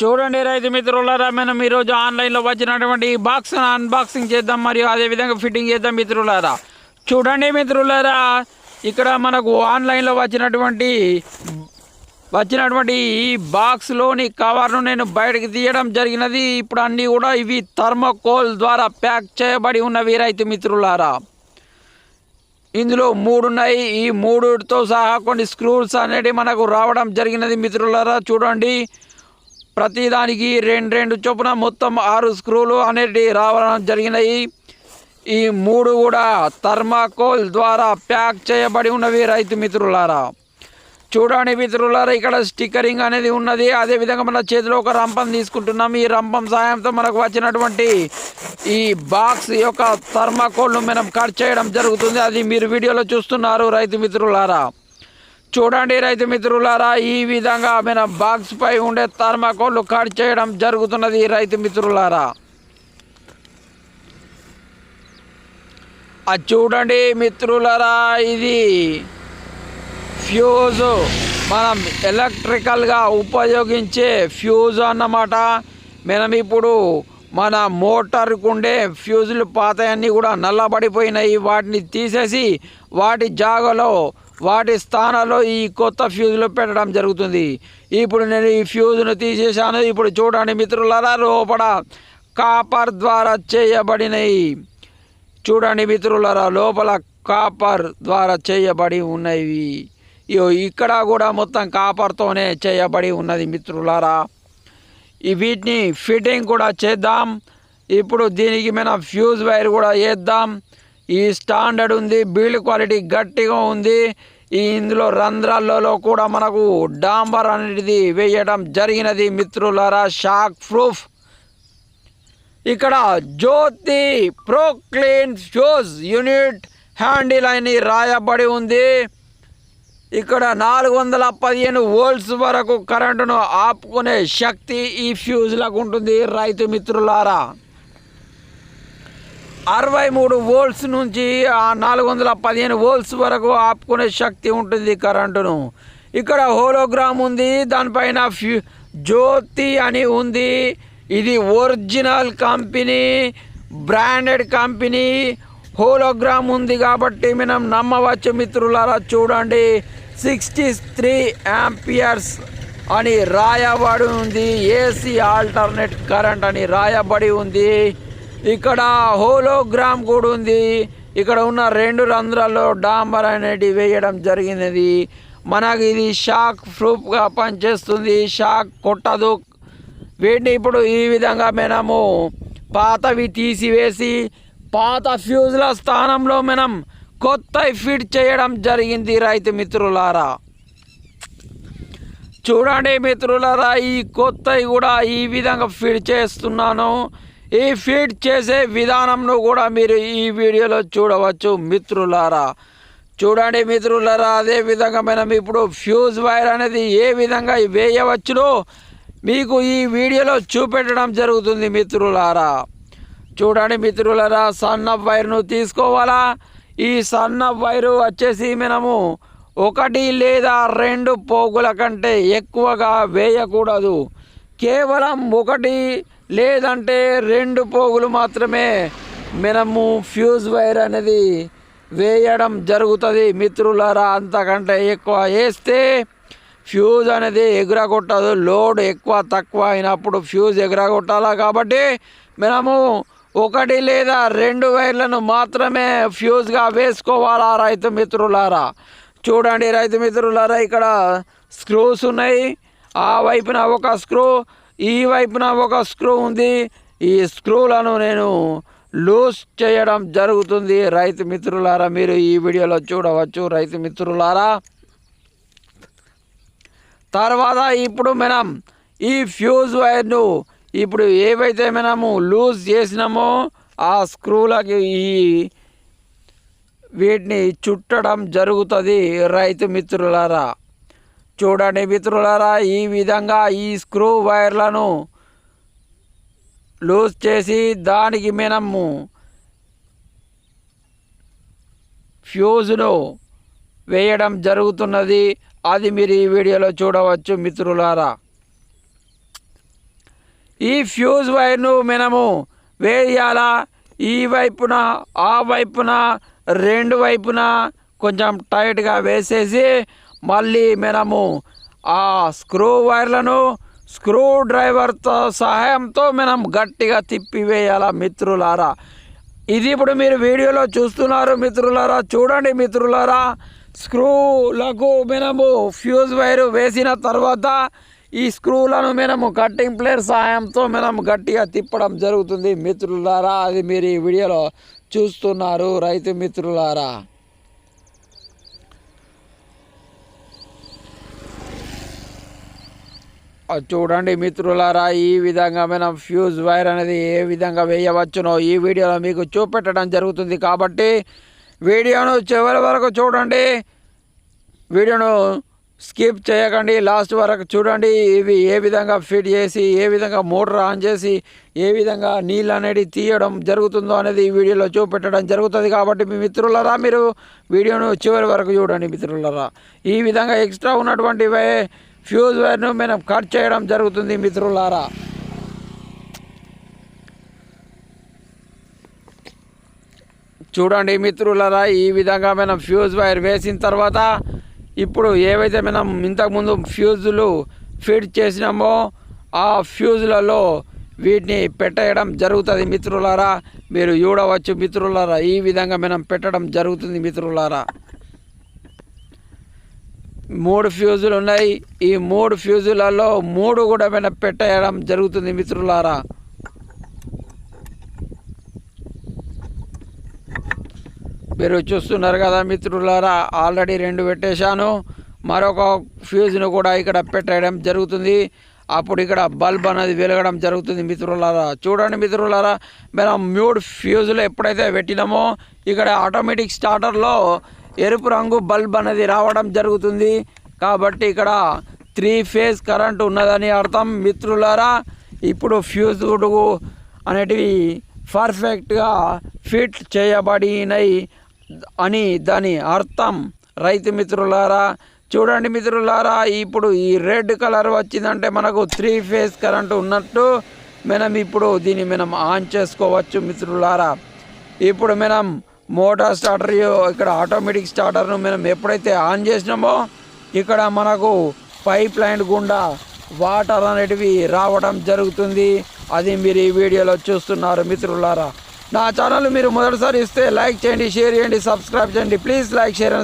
చూడండి రైతు మిత్రులారా మనం ఈరోజు ఆన్లైన్లో వచ్చినటువంటి ఈ బాక్స్ను అన్బాక్సింగ్ చేద్దాం మరియు అదేవిధంగా ఫిట్టింగ్ చేద్దాం మిత్రులారా. చూడండి మిత్రులారా ఇక్కడ మనకు ఆన్లైన్లో వచ్చినటువంటి వచ్చినటువంటి ఈ బాక్స్లోని కవర్ను నేను బయటకు తీయడం జరిగినది. ఇప్పుడు అన్నీ కూడా ఇవి థర్మోకోల్ ద్వారా ప్యాక్ చేయబడి ఉన్నవి రైతు మిత్రులారా. ఇందులో మూడు ఉన్నాయి ఈ మూడుతో సహా కొన్ని స్క్రూస్ అనేవి మనకు రావడం జరిగినది మిత్రులారా. చూడండి. ప్రతిదానికి రెండు రెండు చొప్పున మొత్తం ఆరు స్క్రూలు అనేటివి రావడం జరిగినాయి ఈ మూడు కూడా థర్మాకోల్ ద్వారా ప్యాక్ చేయబడి ఉన్నవి రైతు మిత్రులారా. చూడండి మిత్రులారా ఇక్కడ స్టిక్కరింగ్ అనేది ఉన్నది. అదేవిధంగా మన చేతిలో ఒక రంపం తీసుకుంటున్నాం. ఈ రంపం సాయంతో మనకు వచ్చినటువంటి ఈ బాక్స్ యొక్క థర్మాకోల్ను మనం కట్ చేయడం జరుగుతుంది. అది మీరు వీడియోలో చూస్తున్నారు రైతు మిత్రులారా. చూడండి రైతు మిత్రులారా ఈ విధంగా మన బాక్స్ పై ఉండే థర్మాకోల్ కట్ చేయడం జరుగుతున్నది రైతు మిత్రులారా. అది చూడండి మిత్రులారా ఇది ఫ్యూజ్ మనం ఎలక్ట్రికల్గా ఉపయోగించే ఫ్యూజ్ అన్నమాట. మనం ఇప్పుడు మన మోటార్కు ఉండే ఫ్యూజులు పాతయన్నీ కూడా నల్లబడిపోయినాయి. వాటిని తీసేసి వాటి జాగలో వాటి స్థానాల్లో ఈ కొత్త ఫ్యూజులు పెట్టడం జరుగుతుంది. ఇప్పుడు నేను ఈ ఫ్యూజ్ను తీసేసాను ఇప్పుడు చూడండి మిత్రులారా లోపల కాపర్ ద్వారా చేయబడినవి చూడండి మిత్రులారా లోపల కాపర్ ద్వారా చేయబడి ఉన్నవి. ఇగో ఇక్కడ కూడా మొత్తం కాపర్తోనే చేయబడి ఉన్నది మిత్రులారా. వీటిని ఫిట్టింగ్ కూడా చేద్దాం. ఇప్పుడు దీనికి మన ఫ్యూజ్ వైర్ కూడా వేద్దాం. ఈ స్టాండర్డ్ ఉంది బిల్డ్ క్వాలిటీ గట్టిగా ఉంది. ఈ ఇందులో రంధ్రాలలో కూడా మనకు డాంబర్ అనేది వేయడం జరిగినది మిత్రులారా షాక్ ప్రూఫ్. ఇక్కడ జ్యోతి ప్రోక్లీన్ షూస్ యూనిట్ హ్యాండిల్ అని రాయబడి ఉంది. ఇక్కడ నాలుగు వందల పదిహేను వోల్ట్స్ వరకు కరెంటును ఆపుకునే శక్తి ఈ ఫ్యూజ్లకు ఉంటుంది రైతు మిత్రులారా. అరవై మూడు వోల్ట్స్ నుంచి నాలుగు వందల పదిహేను వోల్ట్స్ వరకు ఆపుకునే శక్తి ఉంటుంది కరెంటును. ఇక్కడ హోలోగ్రామ్ ఉంది దానిపైన ఫ్యూ జ్యోతి అని ఉంది. ఇది original company branded company hologram ఉంది కాబట్టి మనం నమ్మవచ్చు మిత్రులారా చూడండి. సిక్స్టీ త్రీ యాంపియర్స్ అని రాయబడి ఉంది ఏసీ ఆల్టర్నేట్ కరెంట్ అని రాయబడి ఉంది. ఇక్కడ హోలోగ్రామ్ కూడా ఉంది. ఇక్కడ ఉన్న రెండు రంధ్రాల్లో డాంబర్ అనేది వేయడం జరిగినది. మనకి ఇది షాక్ ప్రూఫ్గా పనిచేస్తుంది. షాక్ కొట్టదు. వీటిని ఇప్పుడు ఈ విధంగా మనము పాతవి తీసివేసి పాత ఫ్యూజ్ల స్థానంలో మనం కొత్త ఫిట్ చేయడం జరిగింది రైతు మిత్రులారా. చూడండి మిత్రులారా ఈ కొత్తవి కూడా ఈ విధంగా ఫిట్ చేస్తున్నాను. ఈ ఫీడ్ చేసే విధానంను కూడా మీరు ఈ వీడియోలో చూడవచ్చు మిత్రులారా. చూడండి మిత్రులారా అదే విధంగా మనం ఇప్పుడు ఫ్యూజ్ వైర్ అనేది ఏ విధంగా వేయవచ్చునో మీకు ఈ వీడియోలో చూపెట్టడం జరుగుతుంది మిత్రులారా. చూడండి మిత్రులారా సన్న వైర్ను తీసుకోవాలా? ఈ సన్న వైరు వచ్చేసి మనము ఒకటి లేదా రెండు పోగుల కంటే ఎక్కువగా వేయకూడదు. కేవలం ఒకటి లేదంటే రెండు పోగులు మాత్రమే మనము ఫ్యూజ్ వైర్ అనేది వేయడం జరుగుతుంది. మిత్రులారా అంతకంటే ఎక్కువ వేస్తే ఫ్యూజ్ అనేది ఎగురగొట్టదు. లోడ్ ఎక్కువ తక్కువ అయినప్పుడు ఫ్యూజ్ ఎగురగొట్టాలా కాబట్టి మనము ఒకటి లేదా రెండు వైర్లను మాత్రమే ఫ్యూజ్గా వేసుకోవాలా రైతు మిత్రులారా? చూడండి రైతు మిత్రులారా ఇక్కడ స్క్రూస్ ఉన్నాయి. ఆ వైపున ఒక స్క్రూ ఈ వైపున ఒక స్క్రూ ఉంది. ఈ స్క్రూలను నేను లూజ్ చేయడం జరుగుతుంది. రైతు మిత్రులారా మీరు ఈ వీడియోలో చూడవచ్చు. రైతు మిత్రులారా తర్వాత ఇప్పుడు మనం ఈ ఫ్యూజ్ వైర్ను ఇప్పుడు ఏవైతే మనము లూజ్ చేసినామో ఆ స్క్రూలకి ఈ వీటిని చుట్టడం జరుగుతుంది. రైతు మిత్రులారా చూడండి మిత్రులారా ఈ విధంగా ఈ స్క్రూ వైర్లను లూజ్ చేసి దానికి మనము ఫ్యూజ్ను వేయడం జరుగుతున్నది. అది మీరు ఈ వీడియోలో చూడవచ్చు మిత్రులారా. ఈ ఫ్యూజ్ వైర్ను మనము వేయాలా? ఈ వైపున ఆ వైపున రెండు వైపున కొంచెం టైట్గా వేసేసి మళ్ళీ మనము ఆ స్క్రూ వైర్లను స్క్రూ డ్రైవర్తో సహాయంతో మనం గట్టిగా తిప్పివేయాలా మిత్రులారా? ఇది ఇప్పుడు మీరు వీడియోలో చూస్తున్నారు మిత్రులారా చూడండి మిత్రులారా. స్క్రూలకు మనము ఫ్యూజ్ వైర్ వేసిన తర్వాత ఈ స్క్రూలను మనము కట్టింగ్ ప్లేయర్ సహాయంతో మనం గట్టిగా తిప్పడం జరుగుతుంది మిత్రులారా. అది మీరు ఈ వీడియోలో చూస్తున్నారు రైతు మిత్రులారా. చూడండి మిత్రులారా ఈ విధంగా మనం ఫ్యూజ్ వైర్ అనేది ఏ విధంగా వేయవచ్చునో ఈ వీడియోలో మీకు చూపెట్టడం జరుగుతుంది కాబట్టి వీడియోను చివరి వరకు చూడండి. వీడియోను స్కిప్ చేయకండి. లాస్ట్ వరకు చూడండి. ఇవి ఏ విధంగా ఫిట్ చేసి ఏ విధంగా మోటార్ ఆన్ చేసి ఏ విధంగా నీళ్ళు అనేది తీయడం జరుగుతుందో అనేది ఈ వీడియోలో చూపెట్టడం జరుగుతుంది కాబట్టి మీ మిత్రులరా మీరు వీడియోను చివరి వరకు చూడండి మిత్రులరా. ఈ విధంగా ఎక్స్ట్రా ఉన్నటువంటివే ఫ్యూజ్ వైర్ను మనం కట్ చేయడం జరుగుతుంది మిత్రులారా. చూడండి మిత్రులారా ఈ విధంగా మనం ఫ్యూజ్ వైర్ వేసిన తర్వాత ఇప్పుడు ఏవైతే మనం ఇంతకుముందు ఫ్యూజులు ఫిట్ చేసినామో ఆ ఫ్యూజులలో వీటిని పెట్టేయడం జరుగుతుంది మిత్రులారా. మీరు చూడవచ్చు మిత్రులారా ఈ విధంగా మనం పెట్టడం జరుగుతుంది మిత్రులారా. మూడు ఫ్యూజులు ఉన్నాయి. ఈ మూడు ఫ్యూజులలో మూడు కూడా మన పెట్టేయడం జరుగుతుంది మిత్రులారా. మీరు చూస్తున్నారు కదా మిత్రులారా ఆల్రెడీ రెండు పెట్టేశాను. మరొక ఫ్యూజ్ను కూడా ఇక్కడ పెట్టేయడం జరుగుతుంది. అప్పుడు ఇక్కడ బల్బ్ అనేది వెలగడం జరుగుతుంది మిత్రులారా. చూడండి మిత్రులారా మనం మూడు ఫ్యూజులు ఎప్పుడైతే పెట్టినామో ఇక్కడ ఆటోమేటిక్ స్టార్టర్లో ఎరుపు రంగు బల్బ్ అనేది రావడం జరుగుతుంది. కాబట్టి ఇక్కడ త్రీ ఫేజ్ కరెంట్ ఉన్నదని అర్థం. మిత్రులారా ఇప్పుడు ఫ్యూజ్ అనేటివి పర్ఫెక్ట్గా ఫిట్ చేయబడినవి అని దాని అర్థం. రైతు మిత్రులారా చూడండి మిత్రులారా ఇప్పుడు ఈ రెడ్ కలర్ వచ్చిందంటే మనకు త్రీ ఫేజ్ కరెంట్ ఉన్నట్టు మనం ఇప్పుడు దీన్ని మనం ఆన్ చేసుకోవచ్చు మిత్రులారా. ఇప్పుడు మనం మోటార్ స్టార్టర్ ఇక్కడ ఆటోమేటిక్ స్టార్టర్ను మనం ఎప్పుడైతే ఆన్ చేసినామో ఇక్కడ మనకు పైప్ లైన్ గుండా వాటర్ అనేటివి రావడం జరుగుతుంది. అది మీరు ఈ వీడియోలో చూస్తున్నారు మిత్రులారా. నా ఛానల్ మీరు మొదటిసారి ఇస్తే లైక్ చేయండి షేర్ చేయండి సబ్స్క్రైబ్ చేయండి. Please like share